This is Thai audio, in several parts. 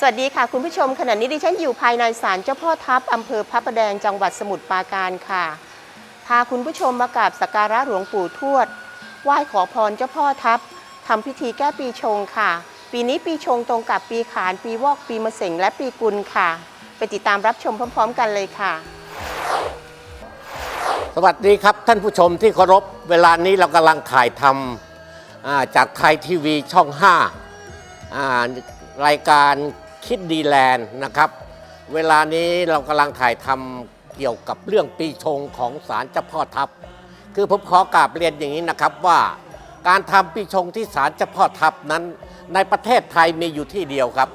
สวัสดีค่ะ คุณผู้ชมขณะนี้ดิฉันอยู่ภายในศาลเจ้าพ่อทัพอำเภอพระประแดงจังหวัดสมุทรปราการค่ะ พาคุณผู้ชมมากราบสักการะหลวงปู่ทวดไหว้ขอพรเจ้าพ่อทัพทำพิธีแก้ปีชงค่ะ ปีนี้ปีชงตรงกับปีขานปีวอกปีมะเสงและปีกุลค่ะ ไปติดตามรับชมพร้อม ๆ กันเลยค่ะ สวัสดีครับท่านผู้ชมที่เคารพเวลานี้เรากำลังถ่ายทำอ่าจากไทยทีวีช่อง 5 อ่ารายการ คิดดีแลนด์นะครับ เวลานี้เรากำลังถ่ายทำเกี่ยวกับเรื่องปีชงของศาลเจ้าพ่อทัพคือผมขอกราบเรียนอย่างนี้นะครับว่า การทำปีชงที่ศาลเจ้าพ่อทัพนั้น ในประเทศไทยมีอยู่ที่เดียวครับ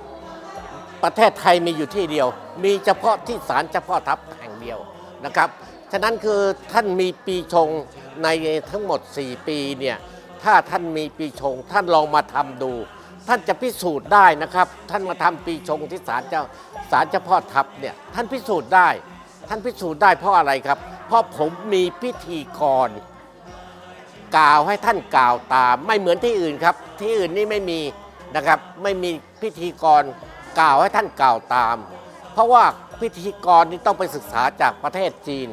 ประเทศไทยมีอยู่ที่เดียว มีเฉพาะที่ศาลเจ้าพ่อทัพแห่งเดียวนะครับฉะนั้นคือท่านมีปีชงในทั้งหมด 4 ปีเนี่ยถ้าท่านมีปีชงท่านลองมาทำดู ท่านจะพิสูจน์ได้นะครับ ท่านมาทำปีชงที่ศาลเจ้าศาลเจ้าพ่อทัพเนี่ยท่านพิสูจน์ได้ ท่านพิสูจน์ได้เพราะอะไรครับ เพราะผมมีพิธีกรกล่าวให้ท่านกล่าวตาม ไม่เหมือนที่อื่นครับ ที่อื่นนี่ไม่มีนะครับไม่มีพิธีกรกล่าวให้ท่านกล่าวตาม เพราะว่าพิธีกรนี่ต้องไปศึกษาจากประเทศจีน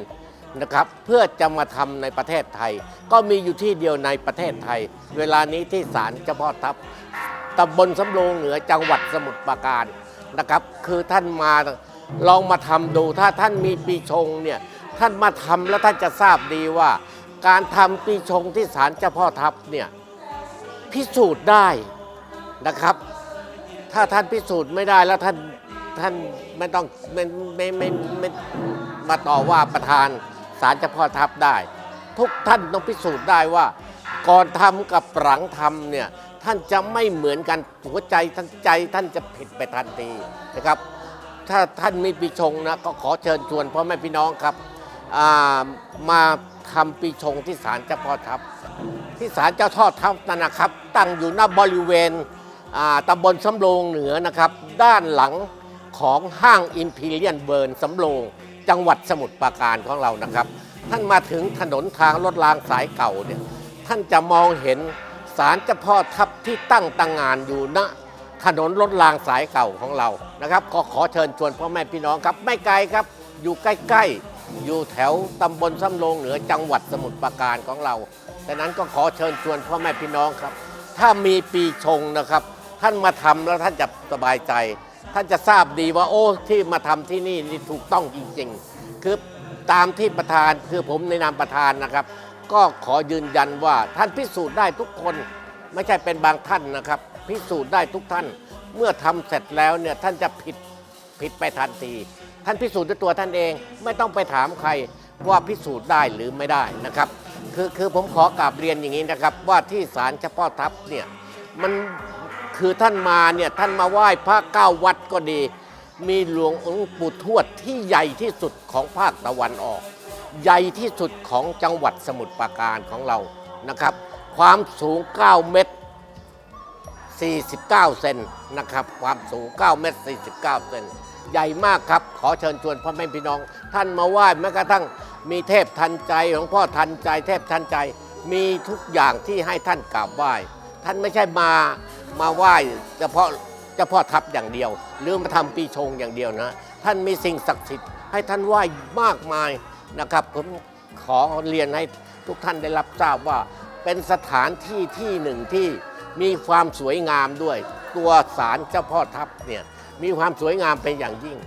นะครับเพื่อจะมาทำในประเทศไทย ก็มีอยู่ที่เดียวในประเทศไทย เวลานี้ที่ศาลเจ้าพ่อทัพ ตำบลสำโรงเหนือจังหวัดสมุทรปราการนะครับ คือท่านมาลองมาทำดูถ้าท่านมีปีชงเนี่ยท่านมาทำแล้วท่านจะทราบดีว่า การทำปีชงที่ศาลเจ้าพ่อทัพเนี่ยพิสูจน์ได้นะครับ ถ้าท่านพิสูจน์ไม่ได้แล้วท่านท่านไม่ต้องไม่ไม่ไม่ไม่ไม่มาต่อว่าประธานศาลเจ้าพ่อทัพได้ ทุกท่านต้องพิสูจน์ได้ว่า ก่อนทำกับหลังทำเนี่ย ท่านจะไม่เหมือนกันหัวใจท่านใจท่านจะผิดไปทันทีนะครับ ถ้าท่านมีปีชงนะก็ขอเชิญชวนพ่อแม่พี่น้องครับามาทำปีชงที่ศาลเจ้าพ่อทัพที่ศาลเจ้าทอดทัพนั่นนะครับ ตั้งอยู่หน้าบริเวณตำบลสำโรงเหนือนะครับ ด้านหลังของห้างอิมพีเรียนเบิร์นสำโรงจังหวัดสมุทรปราการของเรานะครับ ท่านมาถึงถนนทางรถรางสายเก่าเนี่ยท่านจะมองเห็น ศาลเจ้าพ่อทัพที่ตั้งตังงานอยู่ณถนนรถรางสายเก่าของเรานะครับก็ขอเชิญชวนพ่อแม่พี่น้องครับ ไม่ไกลครับ อยู่ใกล้ๆ อยู่แถวตำบลสำโรงเหนือจังหวัดสมุทรปราการของเราดังนั้นก็ขอเชิญชวนพ่อแม่พี่น้องครับ ถ้ามีปีชงนะครับ ท่านมาทำแล้วท่านจะสบายใจ ท่านจะทราบดีว่าโอ้ที่มาทำที่นี่นี่ถูกต้องจริงๆ คือตามที่ประธานคือผมในนามประธานนะครับ ก็ขอยืนยันว่าท่านพิสูจน์ได้ทุกคน ไม่ใช่เป็นบางท่านนะครับ พิสูจน์ได้ทุกท่าน เมื่อทำเสร็จแล้วเนี่ยท่านจะผิดผิดไปทันที ท่านพิสูจน์ด้วยตัวท่านเอง ไม่ต้องไปถามใครว่าพิสูจน์ได้หรือไม่ได้นะครับ คือคือผมขอกราบเรียนอย่างนี้นะครับ ว่าที่ศาลเฉพาะทัพเนี่ยมันคือท่านมาเนี่ยท่านมาไหว้พระเก้าวัดก็ดี มีหลวงองค์ปู่ทวดที่ใหญ่ที่สุดของภาคตะวันออก ใหญ่ที่สุดของจังหวัดสมุทรปราการของเรานะครับ ความสูง 9 เมตร 49 เซนนะครับ ความสูง 9 เมตร 49 เซนใหญ่มากครับ ขอเชิญชวนพ่อแม่พี่น้อง ท่านมาไหว้แม้กระทั่งมีเทพทันใจหลวงพ่อทันใจ เทพทันใจมีทุกอย่างที่ให้ท่านกราบไหว้ ท่านไม่ใช่มามาไหว้เฉพาะเฉพาะทัพอย่างเดียว หรือมาทำปีชงอย่างเดียวนะ ท่านมีสิ่งศักดิ์สิทธิ์ให้ท่านไหว้มากมาย นะครับ ผมขอเรียนให้ทุกท่านได้รับทราบว่า เป็นสถานที่ที่หนึ่งที่มีความสวยงามด้วย ตัวศาลเจ้าพ่อทัพเนี่ยมีความสวยงามเป็นอย่างยิ่ง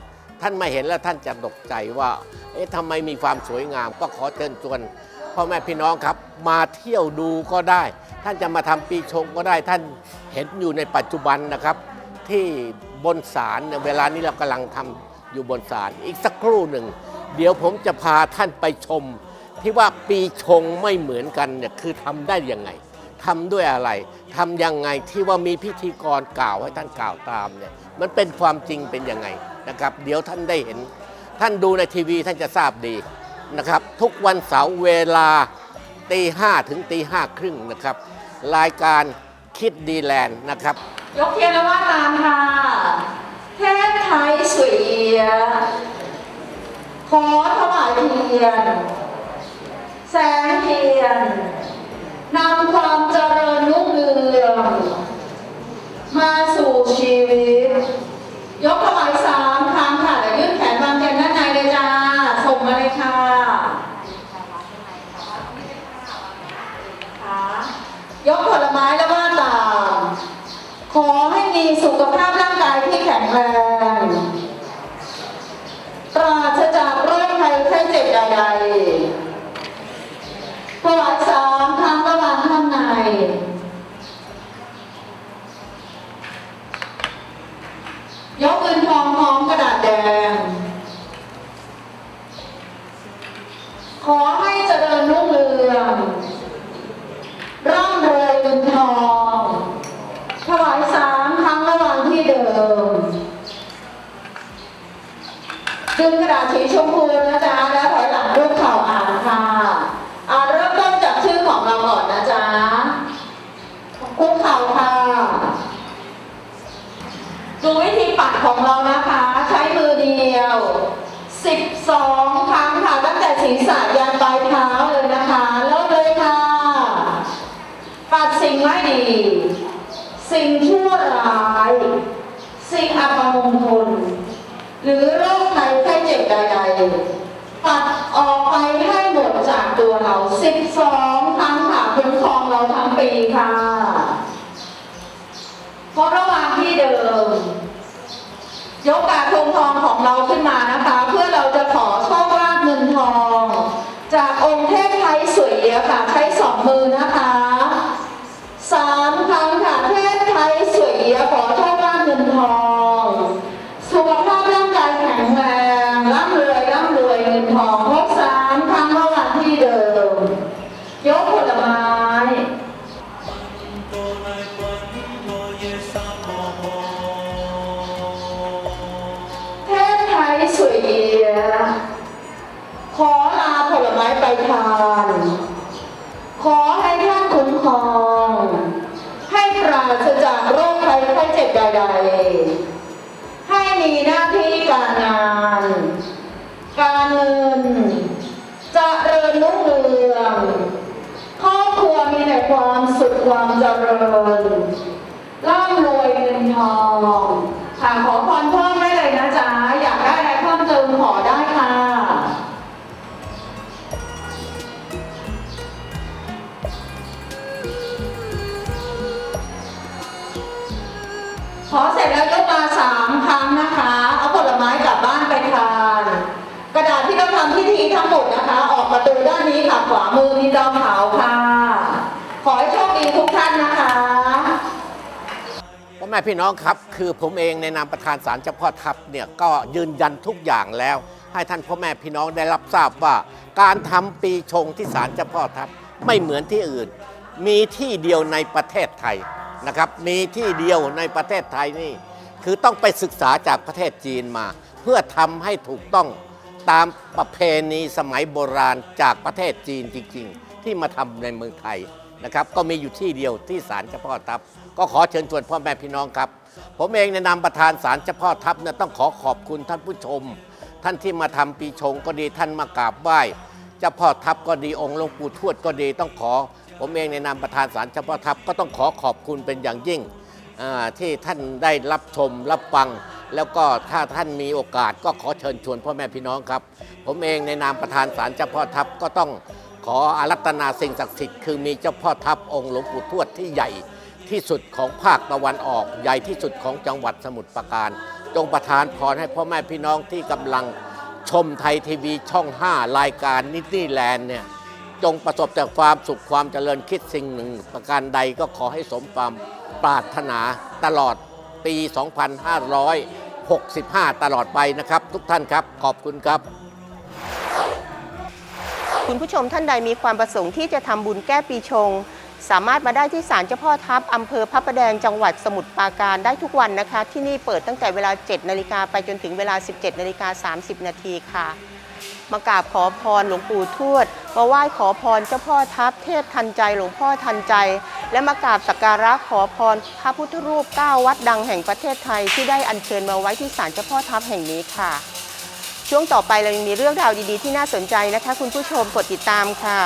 ท่านมาเห็นแล้วท่านจะตกใจว่า เอ๊ะทำไมมีความสวยงาม ก็ขอเชิญชวนพ่อแม่พี่น้องครับ มาเที่ยวดูก็ได้ ท่านจะมาทำปีชงก็ได้ท่านเห็นอยู่ในปัจจุบันนะครับ ที่บนศาลเนี่ยเวลานี้เรากำลังทำอยู่บนศาลอีกสักครู่หนึ่ง เดี๋ยวผมจะพาท่านไปชม ที่ว่าปีชงไม่เหมือนกันเนี่ยคือทำได้ยังไงทำด้วยอะไรทำยังไงที่ว่ามีพิธีกรกล่าวให้ท่านกล่าวตามเนี่ยมันเป็นความจริงเป็นยังไงนะครับ เดี๋ยวท่านได้เห็น ท่านดูในทีวีท่านจะทราบดีนะครับ ทุกวันเสาร์เวลาตีห้าถึงตีห้าครึ่งนะครับ รายการคิดดีแลนด์นะครับ ยกเทียนแล้วว่าตามค่ะ เทพไทยสวยเอีย ขอถวายเทียน แสงเทียนนำความเจริญรุ่งเรืองมาสู่ชีวิต ยกถวายสามครั้งค่ะแล้วยืดแขนบางแขนด้านในเลยจ้า ส่งมาเลยค่ะยกผลไม้แล้วว่าตาม ขอให้มีสุขภาพร่างกายที่แข็งแรง ขอให้เจริญรุ่งเรือง ร่ำรวยเงินทอง ถวายสามครั้งระหว่างที่เดิม ดึงกระดาษสีชมพูนะจ๊ะ แล้วถอยหลังรูปเข่าอ่านค่ะ อ่านเริ่มต้นจากชื่อของเราก่อนนะจ๊ะคุกเข่าค่ะ ดูวิธีปัดของเรานะคะ ใช้มือเดียว 12 ครั้งค่ะ ตั้งแต่ ศีรษะยันปลายเท้าเลยนะคะเริ่มเลยค่ะ ปัดสิ่งไม่ดี สิ่งชั่วร้าย สิ่งอัปมงคล หรือโรคภัยไข้เจ็บใดๆปัดออกไปให้หมดจากตัวเรา 12 ครั้งค่ะคุ้มครองเราทั้งปีค่ะเพราะระหว่างที่เดิม ยกกาทงทองของเราขึ้นมานะคะเพื่อเราจะ ริญร่ำรวยเงินทองค่ะขอพรเพิ่มได้เลยนะจ๊ะ อยากได้อะไรเพิ่มเติมขอได้ค่ะ ขอเสร็จแล้วยกมาสามครั้งนะคะ เอาผลไม้กลับบ้านไปทาน กระดาษที่เราทำพิธีทั้งหมดนะคะ ออกประตูด้านนี้ค่ะ ขวามือมีจอมขาวค่ะ ขอให้โชคดีทุกท่านนะคะ พ่อ แม่พี่น้องครับ คือผมเองในนามประธานศาลเจ้าพ่อทัพเนี่ยก็ยืนยันทุกอย่างแล้ว ให้ท่านพ่อแม่พี่น้องได้รับทราบว่า การทำปีชงที่ศาลเจ้าพ่อทัพไม่เหมือนที่อื่น มีที่เดียวในประเทศไทยนะครับ มีที่เดียวในประเทศไทยนี่ คือต้องไปศึกษาจากประเทศจีนมา เพื่อทำให้ถูกต้องตามประเพณีสมัยโบราณจากประเทศจีนจริง ๆ ที่มาทำในเมืองไทย นะครับก็มีอยู่ที่เดียวที่ศาลเจ้าพ่อทัพก็ขอเชิญชวนพ่อแม่พี่น้องครับ ผมเองในนามประธานศาลเจ้าพ่อทัพเนี่ยต้องขอขอบคุณท่านผู้ชม ท่านที่มาทำปีชงก็ดีท่านมากราบไหว้เจ้าพ่อทัพก็ดีองค์หลวงปู่ทวดก็ดีต้องขอ ผมเองในนามประธานศาลเจ้าพ่อทัพก็ต้องขอขอบคุณเป็นอย่างยิ่งที่ท่านได้รับชมรับฟัง แล้วก็ถ้าท่านมีโอกาสก็ขอเชิญชวนพ่อแม่พี่น้องครับ ผมเองในนามประธานศาลเจ้าพ่อทัพก็ต้อง ขออารัตนาสิ่งศักดิ์สิทธิ์คือมีเจ้าพ่อทัพองค์หลวงปู่ทวดที่ใหญ่ที่สุดของภาคตะวันออก ใหญ่ที่สุดของจังหวัดสมุทรปราการ จงประทานพรให้พ่อแม่พี่น้องที่กำลังชมไทยทีวีช่อง 5 รายการนิตี้แลนด์เนี่ยจงประสบแต่ความสุขความเจริญคิดสิ่งหนึ่ง ประการใดก็ขอให้สมความปรารถนาตลอดปี 2565 ตลอดไปนะครับ ทุกท่านครับขอบคุณครับ คุณผู้ชมท่านใดมีความประสงค์ที่จะทำบุญแก้ปีชง สามารถมาได้ที่ศาลเจ้าพ่อทัพอำเภอพระประแดงจังหวัดสมุทรปราการได้ทุกวันนะคะ ที่นี่เปิดตั้งแต่เวลา 7 นาฬิกาไปจนถึงเวลา 17 นาฬิกา 30 นาทีค่ะ มากราบขอพรหลวงปู่ทวด มาไหว้ขอพรเจ้าพ่อทัพเทพทันใจหลวงพ่อทันใจ และมากราบสักการะขอพรพระพุทธรูป 9 วัดดังแห่งประเทศไทยที่ได้อัญเชิญมาไว้ที่ศาลเจ้าพ่อทัพแห่งนี้ค่ะ ช่วงต่อไปเรายังมีเรื่องราวดีๆ ที่น่าสนใจนะคะ คุณผู้ชมกดติดตามค่ะ